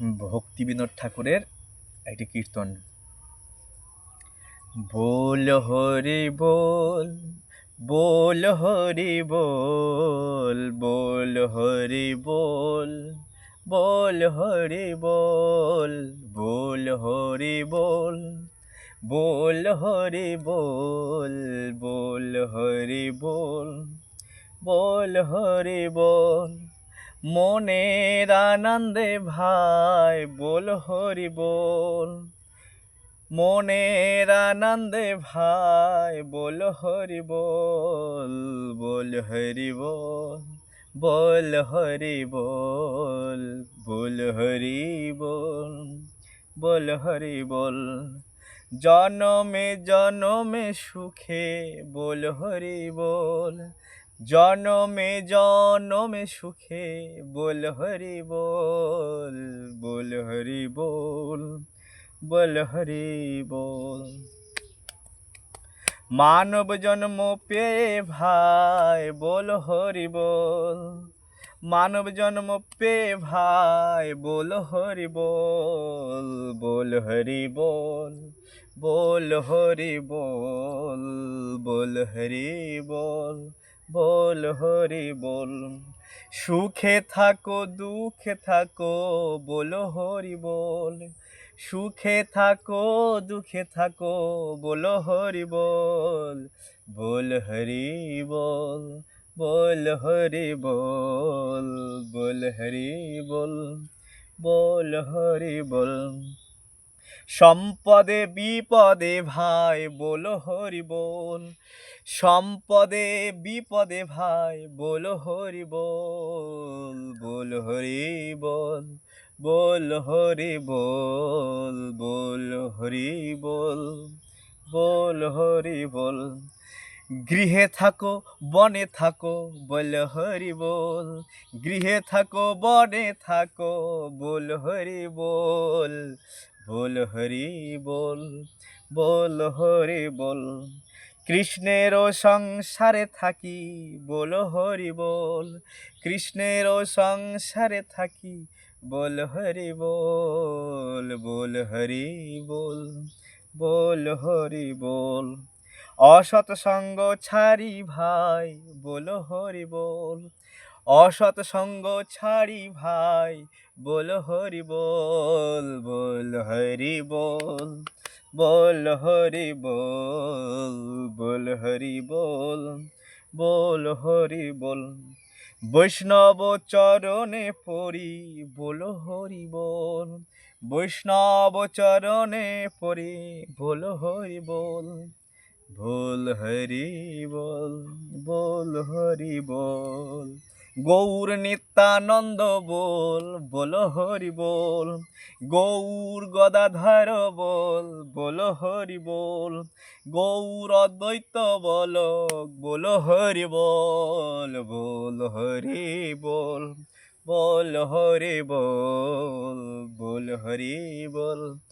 ভক্তি বিনোদ ঠাকুরের একটি কীর্তন। বল হরি বল বল হরি বল বল হরি বল বল হরি বল বল হরি বল বল হরি বল বল হরি বল বল হরি বল। মনের আনন্দে ভাই, বল হরি বল। মনের আনন্দে ভাই, বল হরি বল বল হরি বল বল হরি বল বল হরি বল বল হরি বল। জনমে জনমে সুখে বল হরি বল জনমে জনমে সুখে, বল হরি বল বল হরি বল বল হরি বল। মানব জন্ম পেয়ে ভাই, বল হরি বল। মানব জন্ম পেয়ে ভাই, বল হরি বল বল হরি বল বল হরি বল বল হরি বল। বল হরি বল, সুখে থাকো, দুঃখে থাকো, বলো হরি বল, সুখে থাকো, দুঃখে থাকো, বলো হরি বল বল হরি বল বল হরি বল বল হরি বল বল হরি বল। সম্পদে বিপদে ভাই বলো হরি সম্পদে বিপদে ভাই বলো হরি বল বল হরি বল বল হরি বল বল হরি বল বল হরি বল গৃহে থাকো, বনে থাকো, বল হরি বল। গৃহে থাকো, বনে থাকো, বল হরি বল। বল হরি বল বল হরি বল। কৃষ্ণেরও সংসারে থাকি, বল হরি বল। কৃষ্ণেরও সংসারে থাকি, বল হরি বল বল হরি বল বল হরি বল। অসৎ সঙ্গ ছাড়ি ভাই, বল হরি বল। অসৎ সঙ্গ ছাড়ি ভাই, বল হরি বল বল হরি বল বল হরি বল বল হরি বল বল হরি বল। বৈষ্ণব চরণে পড়ি, বল হরি বল। বৈষ্ণব চরণে পড়ি, বল হরি বল। বল হরি বল বল হরি বল। গৌর নিত্যানন্দ বল বল হরি বল। গৌর গদাধর বল বল হরি বল। গৌর অদ্বৈত বল বল হরি বল বল হরি বল। বল হরি বল বল হরি বল।